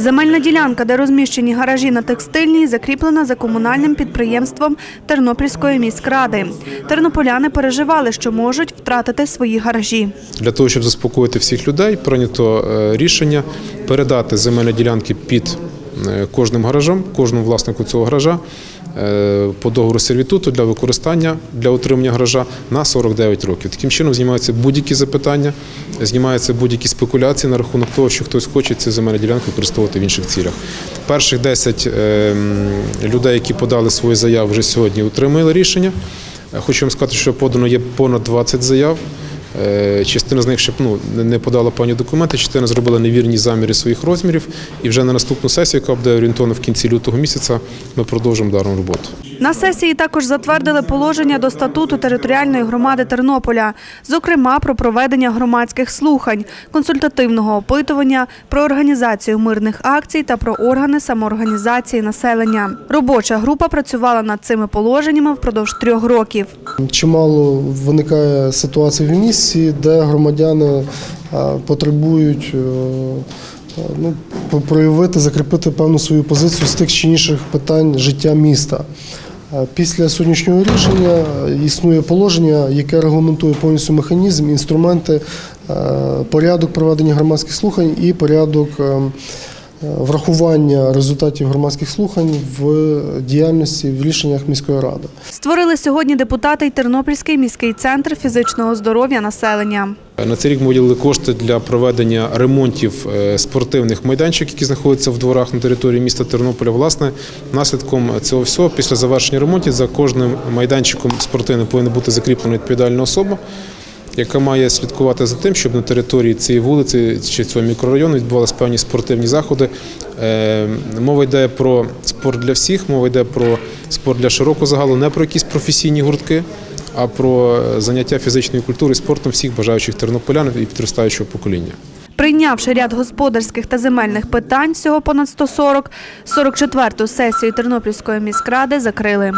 Земельна ділянка, де розміщені гаражі на текстильній, закріплена за комунальним підприємством Тернопільської міськради. Тернополяни переживали, що можуть втратити свої гаражі. Для того, щоб заспокоїти всіх людей, прийнято е, рішення передати земельні ділянки під кожним гаражом, кожному власнику цього гаража е, по договору сервітуту для використання для утримання гаража на 49 років. Таким чином знімаються будь-які запитання, знімаються будь-які спекуляції на рахунок того, що хтось хоче цю земельну ділянку використовувати в інших цілях. Перших 10 е, людей, які подали свої заяви, вже сьогодні отримали рішення. Е, Хочу вам сказати, що подано є понад 20 заяв. Е, Частина з них ще ну, не- подала пані документи, частина зробила невірні заміри своїх розмірів. І вже на наступну сесію, яка буде орієнтовно в кінці лютого місяця, ми продовжимо дану роботу. На сесії також затвердили положення до статуту територіальної громади Тернополя, зокрема про проведення громадських слухань, консультативного опитування, про організацію мирних акцій та про органи самоорганізації населення. Робоча група працювала над цими положеннями впродовж трьох років. Чимало виникає ситуацій в місті, де громадяни потребують е, е, ну, проявити, закріпити певну свою позицію з тих чи інших питань життя міста. А Після сьогоднішнього рішення е, існує положення, яке регламентує повністю механізм, інструменти, е, порядок проведення громадських слухань і порядок е, е, врахування результатів громадських слухань в діяльності в рішеннях міської ради. Створили сьогодні депутати й Тернопільський міський центр фізичного здоров'я населення. На цей рік ми виділили кошти для проведення ремонтів е, спортивних майданчиків, які знаходяться в дворах на території міста Тернополя. Власне, наслідком цього всього, після завершення ремонтів, за кожним майданчиком спортивним повинна бути закріплена відповідальна особа, яка має слідкувати за тим, щоб на території цієї вулиці чи цього мікрорайону відбувалися певні спортивні заходи. Е, Мова йде про спорт для всіх, мова йде про спорт для широкого загалу, не про якісь професійні гуртки а про заняття фізичною культурою і спортом всіх бажаючих тернополян і підростаючого покоління. Прийнявши ряд господарських та земельних питань, всього понад 140, 44-ту сесію Тернопільської міськради закрили.